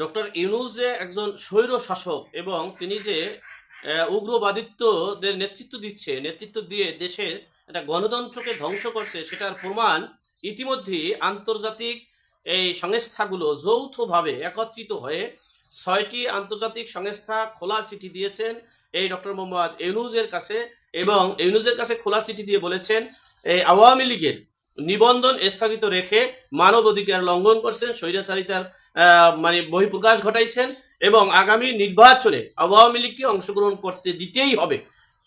Doctor Yunus যে একজন স্বৈর শাসক এবং তিনি যে উগ্রবাদিত্বদের নেতৃত্ব দিচ্ছে, নেতৃত্ব দিয়ে দেশের একটা গণতন্ত্রকে ধ্বংস করছে, সেটার প্রমাণ ইতিমধ্যেই আন্তর্জাতিক এই সংস্থাগুলো যৌথভাবে একত্রিত হয়ে ছয়টি আন্তর্জাতিক সংস্থা খোলা চিঠি দিয়েছেন। এই ডক্টর মোহাম্মদ ইউনুজের কাছে এবং ইউনুজের কাছে খোলা চিঠি দিয়ে বলেছেন, এই আওয়ামী লীগের নিবন্ধন স্থগিত রেখে মানব অধিকার লঙ্ঘন করছেন স্বৈরাচারিতার মানে বহিঃপ্রকাশ ঘটাইছেন এবং আগামী নির্বাচনে আওয়ামী লীগকে অংশগ্রহণ করতে দিতেই হবে।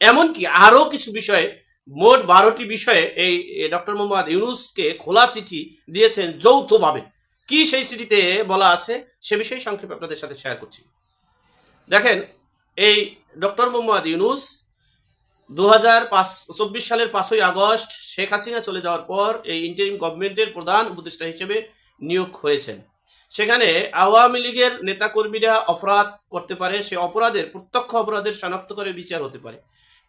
এমনকি আরও কিছু বিষয়ে, মোট বারোটি বিষয়ে এই ডক্টর মোহাম্মদ ইউনুসকে খোলা চিঠি দিয়েছেন যৌথভাবে। কি সেই চিঠিতে বলা আছে সে বিষয়ে সংক্ষেপে আপনাদের সাথে শেয়ার করছি। দেখেন, এই ডক্টর মোহাম্মদ ইউনুস দু হাজার সালের পাঁচই আগস্ট শেখ হাসিনা চলে যাওয়ার পর এই ইন্টারিম গভর্নমেন্টের প্রধান উপদেষ্টা হিসেবে নিয়োগ হয়েছেন। সেখানে আওয়ামী লীগের নেতাকর্মীরা অপরাধ করতে পারে, সে অপরাধের, প্রত্যক্ষ অপরাধের শনাক্ত করে বিচার হতে পারে।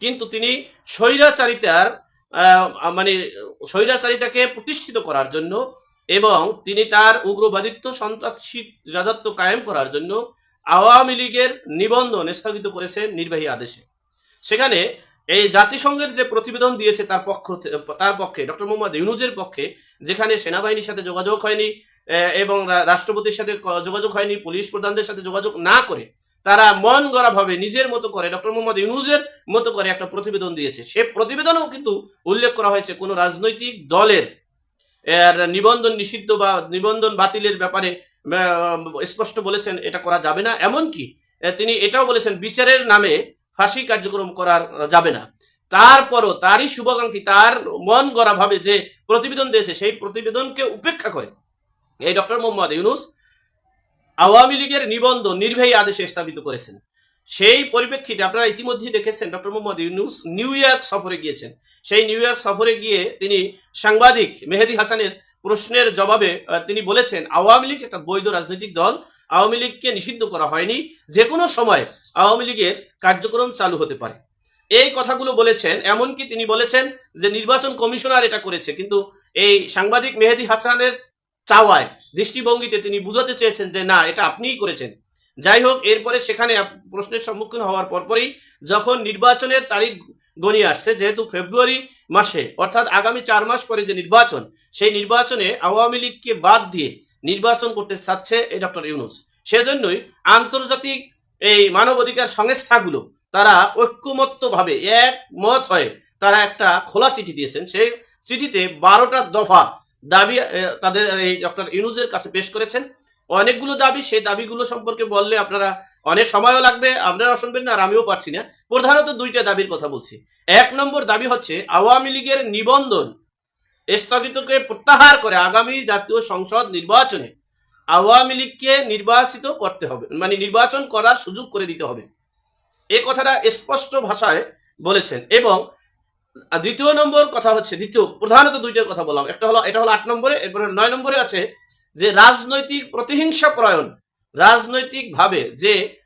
কিন্তু তিনি স্বৈরাচারিতার মানে স্বৈরাচারিতাকে প্রতিষ্ঠিত করার জন্য এবং তিনি তার উগ্রবাদিত্ব, সন্ত্রাসী রাজত্ব কায়েম করার জন্য আওয়ামী লীগের নিবন্ধন স্থগিত করেছেন নির্বাহী আদেশে। সেখানে এই জাতিসংঘের যে প্রতিবেদন দিয়েছে তার পক্ষ তার পক্ষে, ডক্টর মোহাম্মদ ইউনুজের পক্ষে, যেখানে সেনাবাহিনীর সাথে যোগাযোগ হয়নি এবং রাষ্ট্রপতির সাথে যোগাযোগ হয়নি, পুলিশ প্রধানদের সাথে যোগাযোগ না করে, তারা মন গড়াভাবে নিজের মতো করে ডক্টর মোহাম্মদ ইউনুজের মতো করে একটা প্রতিবেদন দিয়েছে। সে প্রতিবেদনেও কিন্তু উল্লেখ করা হয়েছে কোনো রাজনৈতিক দলের। নিবন্ধন নিষিদ্ধ বা নিবন্ধন বাতিলের ব্যাপারে স্পষ্ট বলেছেন এটা করা যাবে না। এমনকি তিনি এটাও বলেছেন বিচারের নামে ফাঁসি কার্যক্রম করার যাবে না। তারপরও তারই শুভাকাঙ্ক্ষী, তার মন গড়াভাবে যে প্রতিবেদন দিয়েছে, সেই প্রতিবেদনকে উপেক্ষা করে এই ডক্টর মোহাম্মদ ইউনুস আওয়ামী লীগের নিবন্ধন নির্বাহী আদেশে স্থাপিত করেছেন। সেই পরিপ্রেক্ষিতে আপনারা ইতিমধ্যেই দেখেছেন doctor Muhammad Yunus New York সফরে গিয়েছেন। সেই নিউ ইয়র্ক সফরে গিয়ে তিনি সাংবাদিক মেহেদি হাসানের প্রশ্নের জবাবে তিনি বলেছেন, আওয়ামী লীগ একটা বৈধ রাজনৈতিক দল। আওয়ামী লীগকে নিষিদ্ধ করা হয়নি। যে কোনো সময় আওয়ামী লীগের কার্যক্রম চালু হতে পারে। এই কথাগুলো বলেছেন, এমনকি তিনি বলেছেন যে নির্বাচন কমিশনার এটা করেছে। কিন্তু এই সাংবাদিক মেহেদি হাসানের চাওয়ায়, দৃষ্টিভঙ্গিতে তিনি বুঝাতে চেয়েছেন যে না, এটা আপনিই করেছেন। যাই হোক, এরপরে সেখানে প্রশ্নের সম্মুখীন হওয়ার পরপরই যখন নির্বাচনের তারিখ গণিয়ে আসছে, যেহেতু ফেব্রুয়ারি মাসে, অর্থাৎ আগামী চার মাস পরে যে নির্বাচন, সেই নির্বাচনে আওয়ামী লীগকে বাদ দিয়ে নির্বাচন করতে চাচ্ছে এই ডক্টর ইউনুস। সেজন্যই আন্তর্জাতিক এই মানবাধিকার সংস্থাগুলো, তারা ঐক্যমত্যভাবে একমত হয়ে তারা একটা খোলা চিঠি দিয়েছেন। সেই চিঠিতে বারোটা দফা দাবি তাদের এই ডক্টর ইউনুসের কাছে পেশ করেছেন। অনেকগুলো দাবি, সেই দাবিগুলো সম্পর্কে বললে আপনারা অনেক সময়ও লাগবে আপনারা শুনবেন না আর আমিও পারছি না। প্রধানত দুইটা দাবির কথা বলছি। এক নম্বর দাবি হচ্ছে, আওয়ামী লীগের নিবন্ধন স্থগিতকে প্রত্যাহার করে আগামী জাতীয় সংসদ নির্বাচনে আওয়ামী লীগকে নির্বাচিত করতে হবে মানে নির্বাচন করার সুযোগ করে দিতে হবে। এ কথাটা স্পষ্ট ভাষায় বলেছেন এবং দ্বিতীয় নম্বর কথা হচ্ছে, দ্বিতীয় প্রধানত দুইটার কথা বললাম। একটা হলো, এটা হলো আট নম্বরে, এরপরে নয় নম্বরে আছে যে রাজনৈতিক প্রতিহিংসা প্রয়ন রাজনৈতিকভাবে যে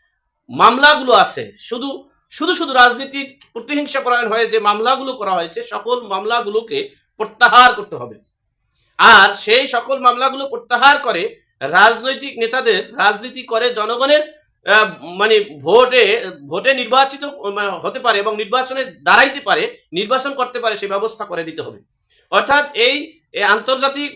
মামলাগুলো আছে, শুধু শুধু শুধু রাজনীতির প্রতিহিংসা পরায়ণ হয়ে যে মামলাগুলো করা হয়েছে, সকল মামলাগুলোকে প্রত্যাহার করতে হবে। আর সেই সকল মামলাগুলো প্রত্যাহার করে রাজনৈতিক নেতাদের, রাজনীতি করে জনগণের মানে ভোটে ভোটে নির্বাচিত হতে পারে এবং নির্বাচনে দাঁড়াইতে পারে, নির্বাচন করতে পারে সে ব্যবস্থা করে দিতে হবে। অর্থাৎ এই আন্তর্জাতিক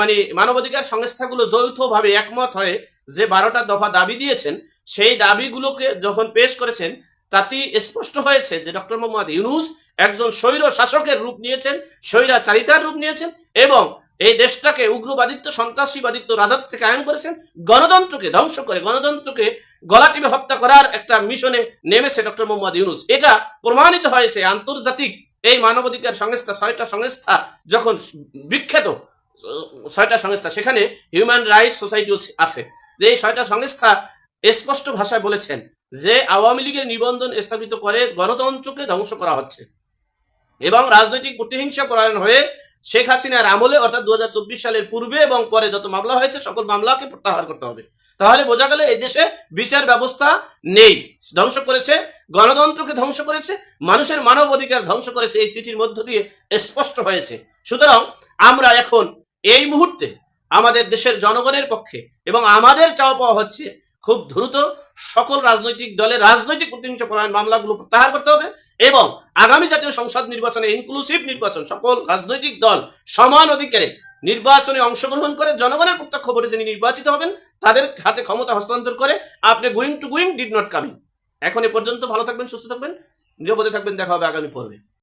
মানে মানবাধিকার সংস্থাগুলো যৌথভাবে একমত হয়ে যে বারোটা দফা দাবি দিয়েছেন, সেই দাবিগুলোকে যখন পেশ করেছেন তাতেই স্পষ্ট হয়েছে যে ডক্টর মোহাম্মদ ইউনুস একজন স্বৈর শাসকের রূপ নিয়েছেন, স্বৈরাচারিতার রূপ নিয়েছেন এবং এই দেশটাকে উগ্রবাদিত্ব, সন্ত্রাসীবাদিত্ব, রাজত্বে আয়ন করেছেন, গণতন্ত্রকে ধ্বংস করে, গণতন্ত্রকে গলা টিপে হত্যা করার একটা মিশনে নেমেছে ডক্টর মোহাম্মদ ইউনুস। এটা প্রমাণিত হয়েছে আন্তর্জাতিক এই মানবাধিকার সংস্থা, ছয়টা সংস্থা যখন বিখ্যাত, ছয়টা সংস্থা, সেখানে হিউম্যান রাইটস সোসাইটি আছে। যে এই ছয়টা সংস্থা স্পষ্ট ভাষায় বলেছেন যে আওয়ামী লীগের নিবন্ধন স্থাপিত করে গণতন্ত্রকে ধ্বংস করা হচ্ছে। এবং রাজনৈতিক প্রতিহিংসা পরায়ণ হয়ে শেখ হাসিনার আমলে, অর্থাৎ দু হাজার চব্বিশ সালের পূর্বে এবং পরে যত মামলা হয়েছে, সকল মামলাকে প্রত্যাহার করতে হবে। তাহলে বোঝা গেল এই দেশে বিচার ব্যবস্থা নেই। ধ্বংস করেছে, গণতন্ত্রকে ধ্বংস করেছে, মানুষের মানব অধিকার ধ্বংস করেছে এই চিঠির মধ্য দিয়ে স্পষ্ট হয়েছে। সুতরাং আমরা এখন এই মুহূর্তে আমাদের দেশের জনগণের পক্ষে এবং আমাদের চাওয়া পাওয়া হচ্ছে খুব দ্রুত সকল রাজনৈতিক দলের রাজনৈতিক প্রতিহিংসা পরায়ণ মামলাগুলো প্রত্যাহার করতে হবে। এবং আগামী জাতীয় সংসদ নির্বাচনে ইনক্লুসিভ নির্বাচন, সকল রাজনৈতিক দল সমান অধিকারে নির্বাচনে অংশগ্রহণ করে জনগণের প্রত্যক্ষ ভোটে যিনি নির্বাচিত হবেন, তাদের হাতে ক্ষমতা হস্তান্তর করে আপনি going to going did not coming এখন এ পর্যন্ত ভালো থাকবেন, সুস্থ থাকবেন, নিরাপদে থাকবেন, দেখা হবে আগামী পর্বে।